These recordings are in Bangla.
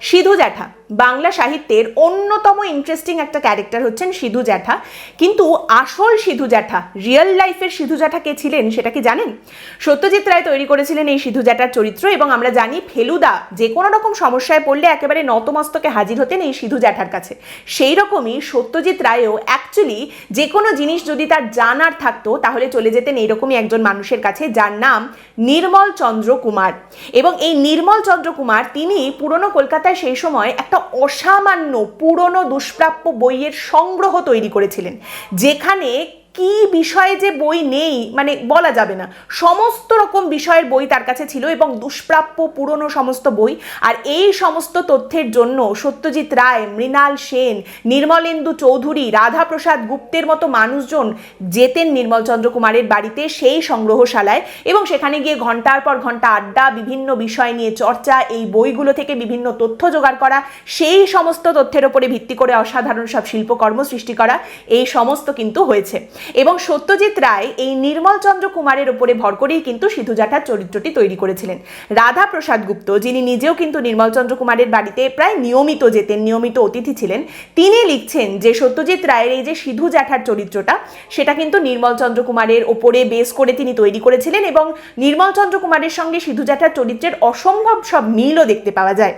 সিধু জ্যাঠা। বাংলা সাহিত্যের অন্যতম ইন্টারেস্টিং একটা ক্যারেক্টার হচ্ছেন সিধু জ্যাঠা। কিন্তু আসল সিধু জ্যাঠা রিয়েল লাইফের সিধু জ্যাঠা কে ছিলেন সেটা কি জানেন? সত্যজিৎ রায় তৈরি করেছিলেন এই সিধু জ্যাঠার চরিত্র এবং আমরা জানি ফেলুদা যে কোনো রকম সমস্যায় পড়লে একেবারে নতমস্তকে হাজির হতেন এই সিধু জ্যাঠার কাছে। সেই রকমই সত্যজিৎ রায়ও অ্যাকচুয়ালি যে কোনো জিনিস যদি তার জানার থাকতো তাহলে চলে যেতেন এইরকমই একজন মানুষের কাছে যার নাম নির্মল চন্দ্র কুমার। এবং এই নির্মল চন্দ্র কুমার, তিনি পুরনো কলকাতায় সেই সময় একটা অসামান্য পুরনো দুষ্প্রাপ্য বইয়ের সংগ্রহ তৈরি করেছিলেন যেখানে কি বিষয়ে যে বই নেই মানে বলা যাবে না। সমস্ত রকম বিষয়ের বই তার কাছে ছিল এবং দুষ্প্রাপ্য, পুরনো সমস্ত বই। আর এই সমস্ত তথ্যের জন্য সত্যজিৎ রায়, মৃণাল সেন, নির্মলেন্দু চৌধুরী, রাধাপ্রসাদ গুপ্তের মতো মানুষজন যেতেন নির্মল চন্দ্র কুমারের বাড়িতে সেই সংগ্রহশালায় এবং সেখানে গিয়ে ঘণ্টার পর ঘণ্টা আড্ডা, বিভিন্ন বিষয় নিয়ে চর্চা, এই বইগুলো থেকে বিভিন্ন তথ্য জোগাড় করা, সেই সমস্ত তথ্যের ওপরে ভিত্তি করে অসাধারণ সব শিল্পকর্ম সৃষ্টি করা, এই সমস্ত কিন্তু হয়েছে। এবং সত্যজিৎ রায় এই নির্মল চন্দ্র কুমারের ওপরে ভর করেই কিন্তু সিধু জাঠার চরিত্রটি তৈরি করেছিলেন। রাধা প্রসাদ গুপ্ত, যিনি নিজেও কিন্তু নির্মল চন্দ্র কুমারের বাড়িতে প্রায় নিয়মিত যেতেন, নিয়মিত অতিথি ছিলেন, তিনি লিখছেন যে সত্যজিৎ রায়ের এই যে সিধু জ্যাঠার চরিত্রটা, সেটা কিন্তু নির্মল চন্দ্র কুমারের ওপরে বেস করে তিনি তৈরি করেছিলেন এবং নির্মল চন্দ্র কুমারের সঙ্গে সিধু জ্যাঠার চরিত্রের অসম্ভব সব মিলও দেখতে পাওয়া যায়।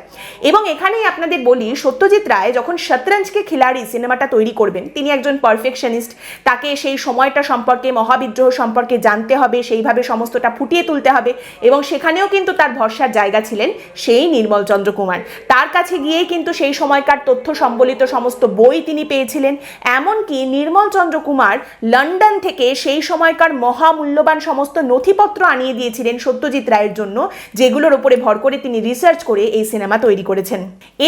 এবং এখানেই আপনাদের বলি, সত্যজিৎ রায় যখন শতরঞ্জকে খিলাড়ি সিনেমাটা তৈরি করবেন, তিনি একজন পারফেকশনিস্ট তাকে সেই সময়টা সম্পর্কে, মহাবিদ্রোহ সম্পর্কে জানতে হবে, সেইভাবে সমস্তটা ফুটিয়ে তুলতে হবে এবং সেখানেও কিন্তু তার ভরসার জায়গা ছিলেন সেই নির্মল চন্দ্র কুমার তার কাছে গিয়েই কিন্তু সেই সময়কার তথ্য সম্বলিত সমস্ত বই তিনি পেয়েছিলেন, এমনকি নির্মল চন্দ্র কুমার লন্ডন থেকে সেই সময়কার মহামূল্যবান সমস্ত নথিপত্র আনিয়ে দিয়েছিলেন সত্যজিৎ রায়ের জন্য, যেগুলোর ওপরে ভর করে তিনি রিসার্চ করে এই সিনেমা তৈরি করেছেন।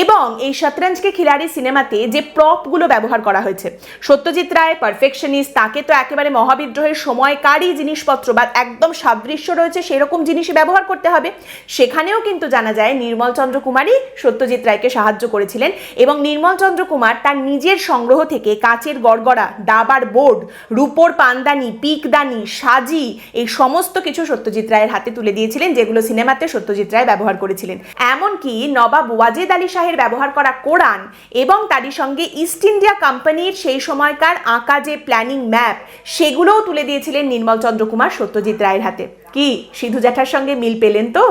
এবং এই শতরঞ্জকে খিলাড়ি সিনেমাতে যে প্রপগুলো ব্যবহার করা হয়েছে, সত্যজিৎ রায় পারফেকশনিস্ট তাকে তো একেবারে মহাবিদ্রোহের সময়কারই জিনিসপত্র বা একদম সাদৃশ্য রয়েছে, সেরকম জিনিসই ব্যবহার করতে হবে। সেখানেও কিন্তু জানা যায়, নির্মল চন্দ্র কুমারই সত্যজিৎ রায়কে সাহায্য করেছিলেন এবং নির্মল চন্দ্র কুমার তার নিজের সংগ্রহ থেকে কাচের গড়গড়া, দাবার বোর্ড, রূপোর পানদানি, পিকদানি, সাজি, এই সমস্ত কিছু সত্যজিৎ রায়ের হাতে তুলে দিয়েছিলেন, যেগুলো সিনেমাতে সত্যজিৎ রায় ব্যবহার করেছিলেন। এমনকি নবাব ওয়াজেদ আলী শাহের ব্যবহার করা কোরআন এবং তারই সঙ্গে ইস্ট ইন্ডিয়া কোম্পানির সেই সময়কার আঁকা যে প্ল্যানিং ম্যাপ সেগুলোও তুলে দিয়েছিলেন নির্মল চন্দ্র কুমার সত্যজিৎ রায়ের হাতে। কি, সিধু জ্যাঠার সঙ্গে মিল পেলেন তো?